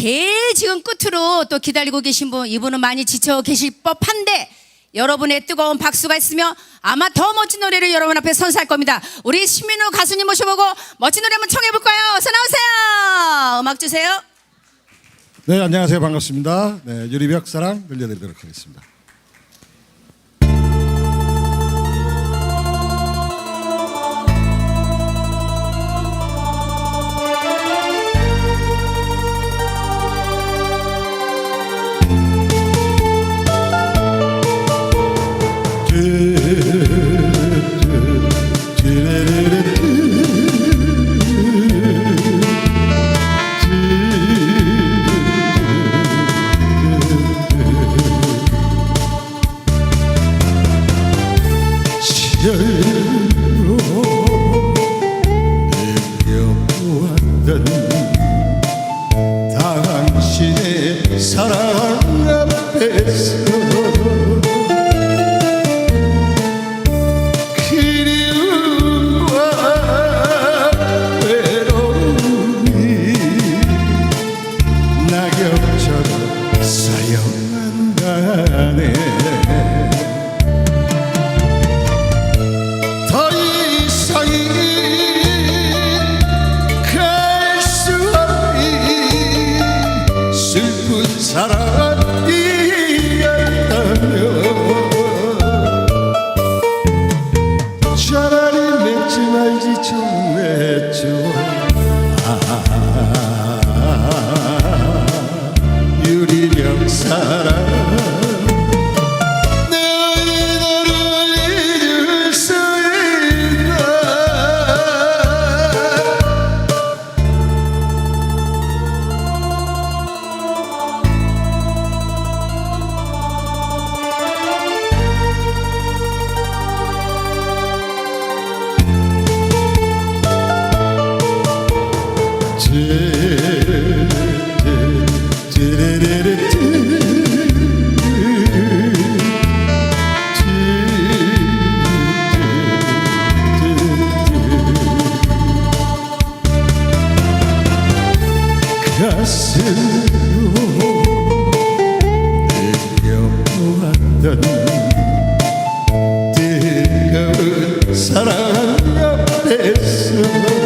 제일 지금 끝으로 또 기다리고 계신 분 이분은 많이 지쳐 계실 법한데 여러분의 뜨거운 박수가 있으면 아마 더 멋진 노래를 여러분 앞에 선사할 겁니다. 우리 신민우 가수님 모셔보고 멋진 노래 한번 청해 볼까요? 어서 나오세요. 음악 주세요. 네, 안녕하세요. 반갑습니다. 네, 유리벽 사랑 들려드리도록 하겠습니다. 시 쌓여간다네. 더 이상이 갈수 없는 슬픈 사랑 가슴으로 느껴보았던 뜨거운 사랑 앞에서